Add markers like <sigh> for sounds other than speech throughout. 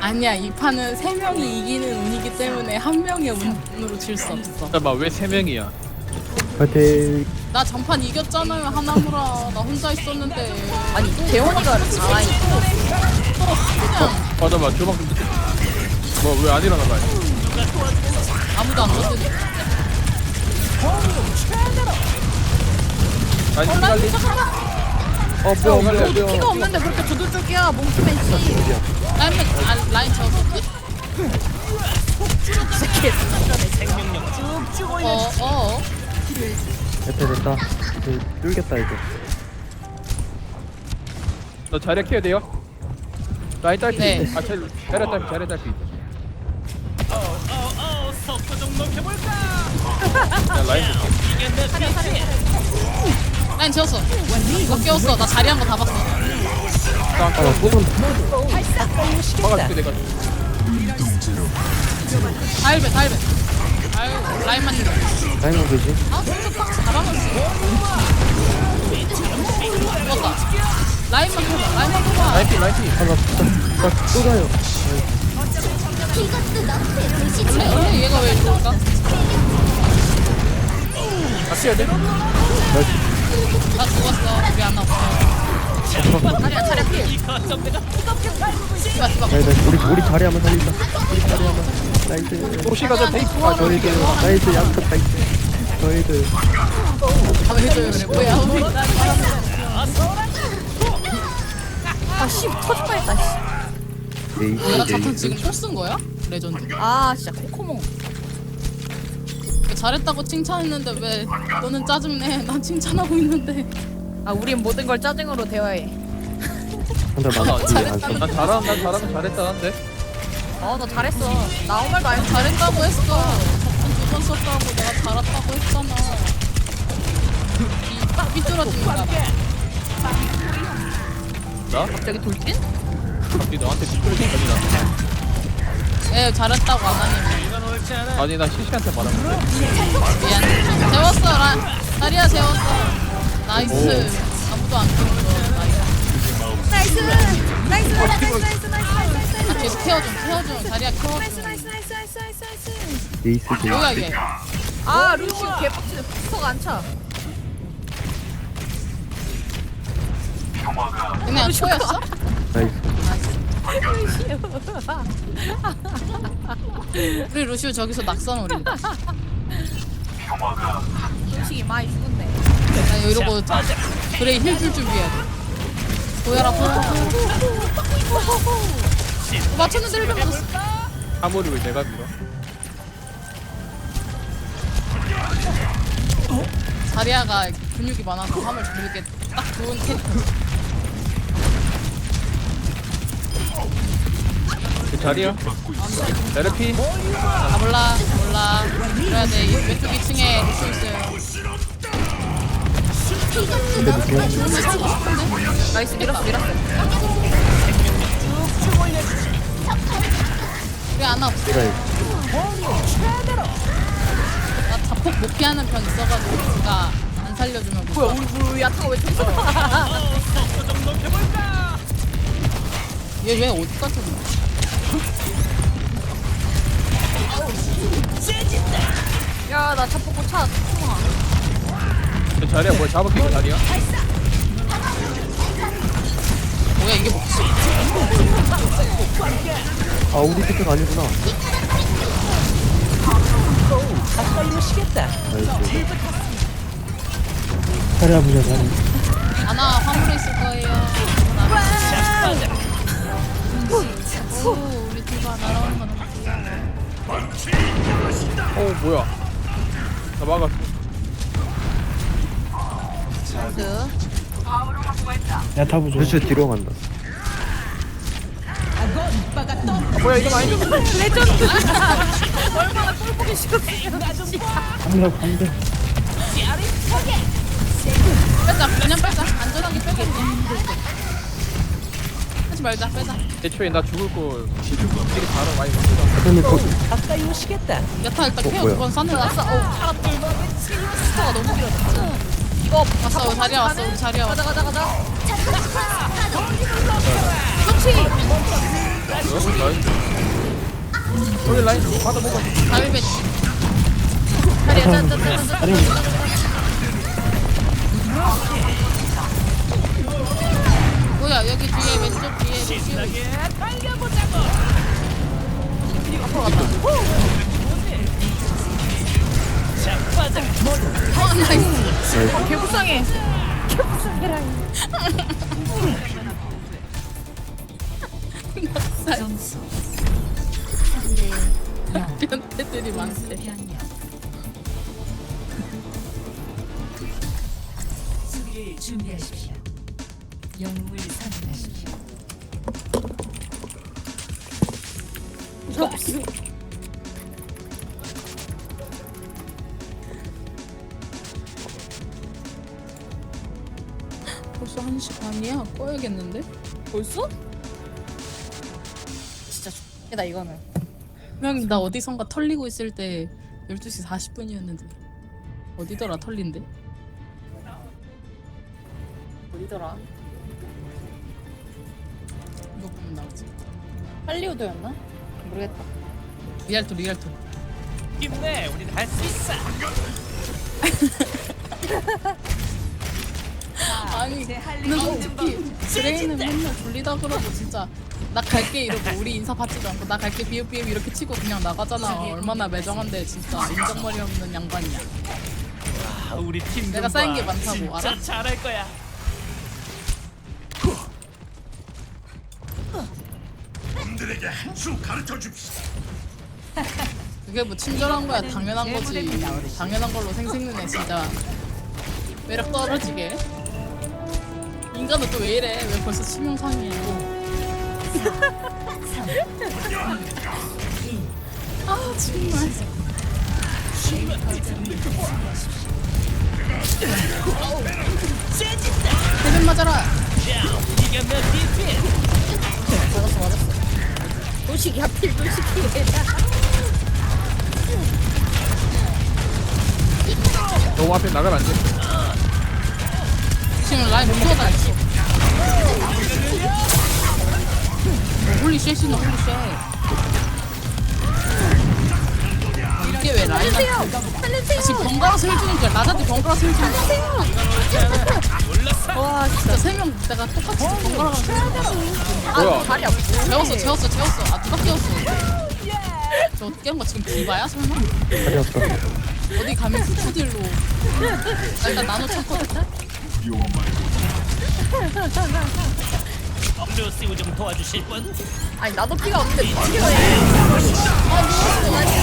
아니야 이 판은 세 명이 이기는 운이기 때문에 한 명의 운으로 질 수 없어. 잠깐만 왜 세 명이야? 파이팅 나 전판 이겼잖아요 하나무라. 나 혼자 있었는데. 아니 재원이가 잘하니 아 잠깐만 주방 좀 듣게 뭐왜 안 일어나 봐 아무도 안 거든. 아니 빨리 어 뭐야 빨리 뭐야 피가 없는데 그렇게 두들줄기야 몽키맨 씨. 라인 아, 라인 저거. 어 어. 됐다 됐다. 이제 뚫겠다 이제. 너 자리 키워야 돼요? 라인 딸피. 네. 아 잘, 자리 딸피 자리 딸피. <laughs> 야 라인 라 인 지웠어. 이거 깨웠어. 나 자리 한 번 다 봤어. 땅 아나 쏘면 막아줄게 내가 다일배 다일배. 아유 라인만 있네. 라인만 되지 아 진짜 딱 잘하면서. 죽었다. 라인만 해봐. 라인만 해봐. 라인 피 라인 피 아나 진짜 나 쏘가요 원래 원래 얘가 왜 이럴까? 같이 해야 돼? 나 디바. 나이스 우리 우리 자리 한번 살리자 우리 자리 한번 나이스 도시가 저 테이프 아 저희들 나이스 약간 나이스 저희들 왜 해줘요 뭐야 아씨 터질 뻔했다 씨. 내가 자탄 에이스 지금 총쓴 거야? 레전드 아 진짜 코코몽 잘했다고 칭찬했는데 왜 너는 짜증내 난 칭찬하고 있는데 아 우린 모든 걸 짜증으로 대화해 한대 맞았지 잘했다. 난 잘하면 난 잘하면 잘했다는데. 어 너 잘했어. 나 아무 말도 안 했어 잘했다고 했어. 저번 두번 썼다고 내가 잘했다고 했잖아. 이 삐뚤어지니까 나? 갑자기 돌진? 갑자기 너한테 생각이 예 잘했다고 안 하니. 나 아니 나 시시한테 말한 건데. 미안 재웠어. 라, 다리야 재웠어. 나이스. 아무도 안거 나이스 나이스! 나이스 나이스 나이스 나이스 나이스 아, 계속 케어좀 케어좀 다리야 케어좀 나이스 나이스 나이스 나이스 나이스 에이스 뭐야 에이스 얘? 아 루시오 개빡치네 속 안차. 그냥 초였어? 나이스. <laughs> 우리 루시오 저기서 낙선 오린다. 음식이 많이 죽었네. 나 이러고 그래 힐줄 준비해야 돼 보여라 보여라 어, 맞췄는데 1점 맞았어. 아무리 왜 내가 밀어. 자리아가 근육이 많아서 화물 들게 딱 좋은 캐릭터. 그 자리야? 자리 피? 아 몰라 몰라. 그래야 돼. 이- 왼쪽 2층에 루시오 있어요 나이스 밀었어 밀었어 하나 없어 내가 나 자폭 못 피하는 편 있어가지고 누가 안 살려주면 못 뭐야 우리 야타가 왜 저기서 얘왜 어디 갔었냐 야나 자폭 고 차. 총아 그 자리야 뭐 잡을게 그 자리야? 뭐야 이게 뭐지 아 우리 팀 아니구나. 나이스 자리 아프자 자리. 아나 화물에 있을 거예요. 오 우리 디바 날아오는 거 너무 귀여워 어 뭐야? 나 막았어 야타부죠 루시 뒤로 간다. 아 뭐야 이건 아니지 <laughs> <laughs> 얼마나 꼴보기 싫었으면 방금 방금 빼자 그냥 빼자. 안전하게 빼자 그냥. 하지 말자 빼자. 애초에 나 죽을 거 되게 바로 많이 먹었다 근데 거 여타 일단 케어 뭐야? 두번 쐈는데 왔어 어 차가 스타가 너무 길어졌어 이거 왔어. 우리 자리야 왔어. 우리 자리야 왔어 가자 가자 가자 쇼치 라인 우리 라인 받아 먹어 다밀면 자리야 짠짠짠짠 아니 뭐야 여기 뒤에 왼쪽 뒤에. 루시우 앞으로 갔다. 개불쌍해. 점수 3대 0 변태들이 많대 준비하십시오 영웅을 선택하십시오 벌써 1시 반이야 꺼야겠는데? 벌써? 진짜 죽겠다 이거는 분명히 나 어디선가 털리고 있을 때 12시 40분이었는데 어디더라 털린데? 어디더라 이거 보면 나오지 할리우드였나? 모르겠다 리알토 리알토 힘내, 우린 할 수 있어. <laughs> 아니 근데 솔직히 그레이는 맨날 졸리다 그러고 진짜 나 갈게 이러고 우리 인사 받지도 않고 나 갈게 비읍비읍 이렇게 치고 그냥 나가잖아. 얼마나 매정한데 진짜 인정머리 없는 양반이야. 아, 우리 팀 내가 쌓인 게 많다고 알아? 잘할 거야. 그게 뭐 친절한 거야 당연한 거지. 당연한 걸로 생생내네 진짜. 매력 떨어지게 인간은 또 왜 이래? 왜 벌써 치명상이야 아 정말. 대면 맞아라. 맞았어 맞았어 도식이 하필 도식이 너무 앞에 나가면 안 돼. 지금 라인 무서워다 있어 홀리 쉣이네 홀리 쉣 이게 왜 라인 지금 번갈아 설주니까 나한테 번갈아 설주니까 와 진짜 세명 내가 똑같이 번갈아 설주니까 뭐야? 아프고 재웠어 재웠어 재웠어. 아 누가 깨웠어? 저 깨운 거 지금 디바야 설마? 어디 가면 나 일단 나눠 쳤거든 엄두쓰고 좀 도와주실 분? 아니 나도 피가 없는데 어떻게 해 아, 누웠어. 나이스,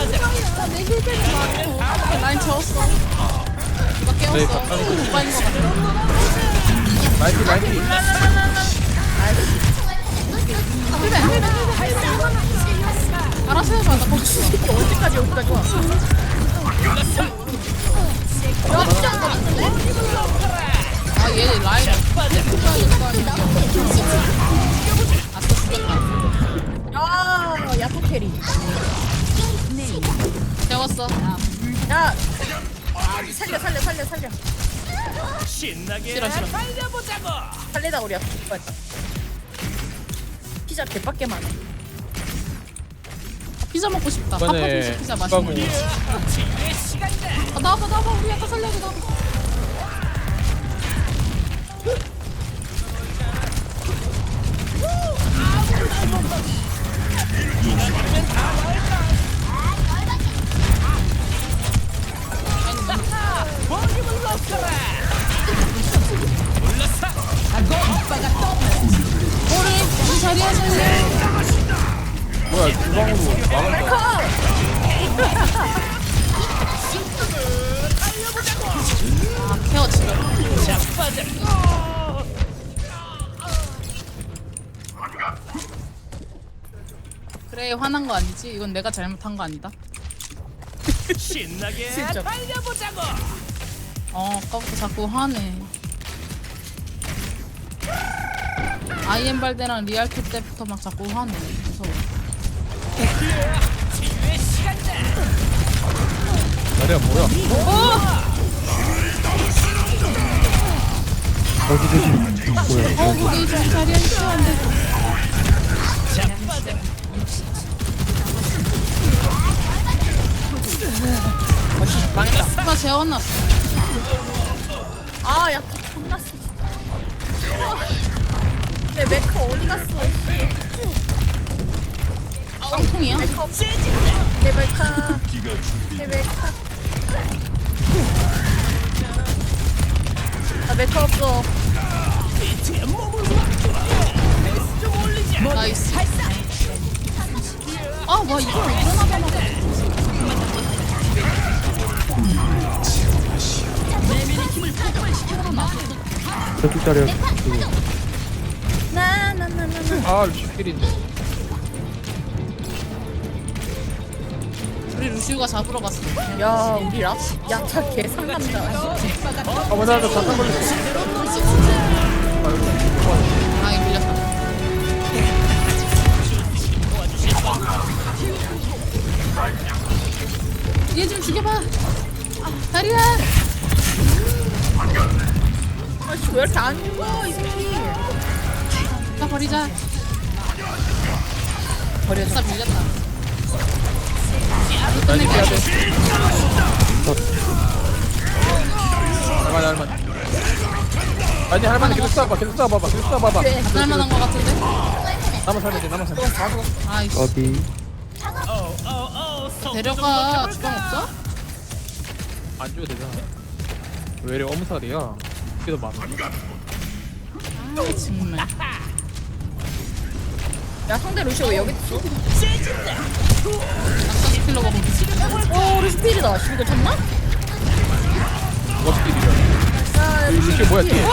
나이스, 나이스, 나이스. 라인 재웠어 누가 깨웠어 오빠 있는 거 같아 라이트, 라이트. 알아서 해봐 나 거기 언제까지 여기까지 와? 아, 야포 캐리. 재웠어 야, 아, 살려, 살려, 살려, 살려. 신나게 싫어 살리다 우리. 피자 개밖에 많아. 피자 먹고 싶다. 이번에 피자 맛있는 거. 아, 나와봐 나와봐. 우리 약간 살려줘 나와봐. 우리 자리에 살 려 뭐야, 주방으로. 아 케어 지금 그래 화난 거 아니지? 이건 내가 잘못한 거 아니다 신나게 진짜. 어 아까부터 자꾸 화내 아이엠 발대랑 리알토 때부터 막 자꾸 화내 무서워 자리야, 뭐야? 여기 조심 뭐야 어좀 자리에 있어 안돼 망했다 누가 재워놨어 아, 야, 겁났어. 내 메카 어디 갔어? 깡통이야? 내 메카. 나 메카 없어. 나이스 아와 이걸 일어나자마자 저쪽 자리야 나, 나, 나, 나, 나. 아 루시필인데 우리 루시우가 잡으러 갔어. 야, 우리 라, 야, 차 개상남자. 아 맞아 나 잠깐 걸렸어. 아 이거 밀렸다. 얘 좀 죽여봐. 아, 다리야. 아, 씨, 왜 이렇게 안 죽어, 이 새끼. 다 버리자. 버렸다 밀렸다 돼 할만해 할만해. 아니 할만해. 계속 쏴봐 계속 쏴봐봐 계속 쏴봐봐. 할만한 거 같은데? 나만 살면 돼 나만 살면 돼. 아이씨. 여기 데려가 주방 없어? 안 줘도 되잖아. 왜 이래 엄살이야? 더 많아. 아 정말 야, 상대 루시오 왜 여기 있어? 낙사시키려고 보면 어, 우리 스피드다. 씨, 이거 졌나? 누가 스킬이야 야, 이 루시 뭐야 뒤에 아,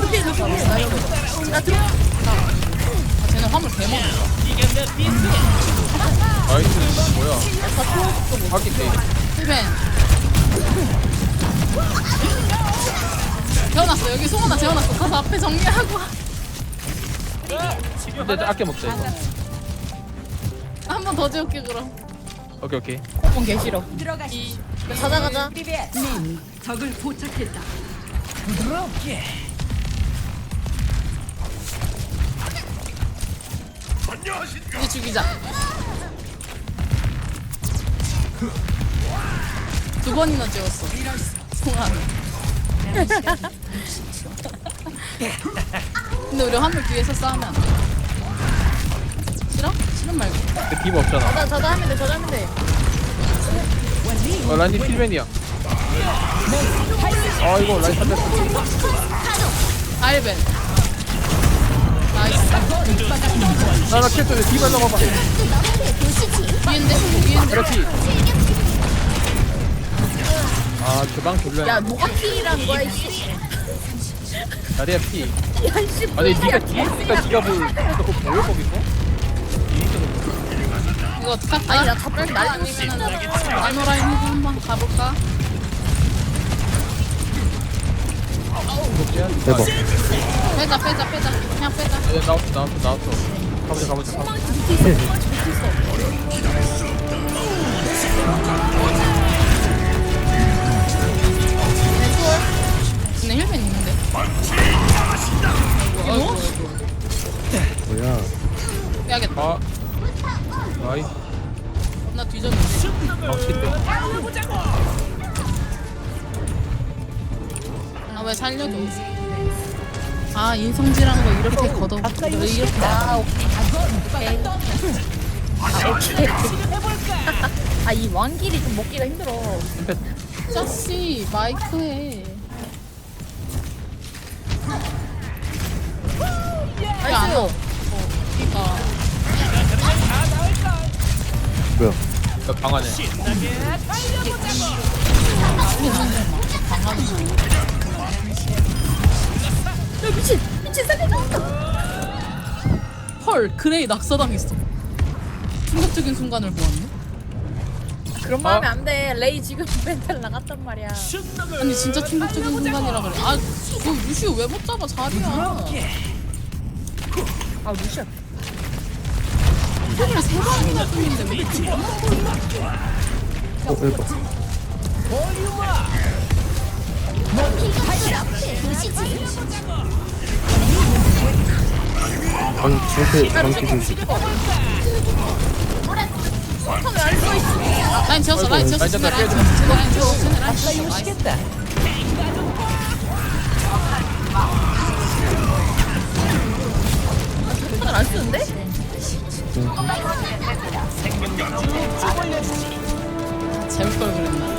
스피드 졌어. 나 여기. 나 들어. 아 쟤는 화물 개먹어 나이스 뭐야 하기 때 힐벤 재워놨어 여기 송하나 재워놨어 가서 앞에 정리하고 근데 아껴 먹자 이거 한 번더 재울게 그럼. 오케이 오케이. 뽕 개싫어. 가자, 가자. 적을 포착했다. 이제 죽이자. 두 번이나 재웠어. 송하나 근데 우리 화물 뒤에서 싸우면 안 돼. 싫은 말고 근데 디바 없잖아 자자, 자자 하면 돼, 자자 하면 돼. 어 란디 필벤이야 아 이거 라인 살렸어 알벤 나이스 나나 캡터 디바 잡아봐 뒤인데? 뒤인데? 그렇지 아 주방 졸라 야, 뭐가 필이란 거야, 이씨. 나리야 피 야, 이씨. 아니 니가 니가 니가 뭘뭐 보여 거기서? 이거 어떡할까? 아니, 나 갑자기 날리고 아니면은 알모라인 해서 한번 가볼까? 대박 빼자 빼자 빼자. 그냥 빼자. 네, 나왔어 나왔어 나왔어. 가보자 가보자 가보자 살려줘. 아 인성질하는 거 이렇게 걷어 왜 이렇게 아, 오케이. 아, 오케이. 아, 이 왕길이 좀 먹기가 힘들어. 짜씨 마이크 해. 안 나이스. 그니까 뭐야? 나 방 안에 야, 미친. 미친 살려줘. 헐 그레이 낙서당했어. 충격적인 순간을 보았네. 그런 말 하면 안 돼. 레이 지금 <laughs> 멘탈 나갔단 말이야. 아니 진짜 충격적인 순간이라 그래. 아그 루시오 왜 못 잡아? 자리야. 아, 루시아. 손을 세 번이나 뚫는데 왜 이렇게 못어 대박 방 절대 방치 중지. 라인 지웠어 라인 지웠어 라인 지웠어 아, 라인 지웠어 라인 지웠어 라인 지웠어 라인 지웠어 안 쓰는데? 재밌걸 그랬나?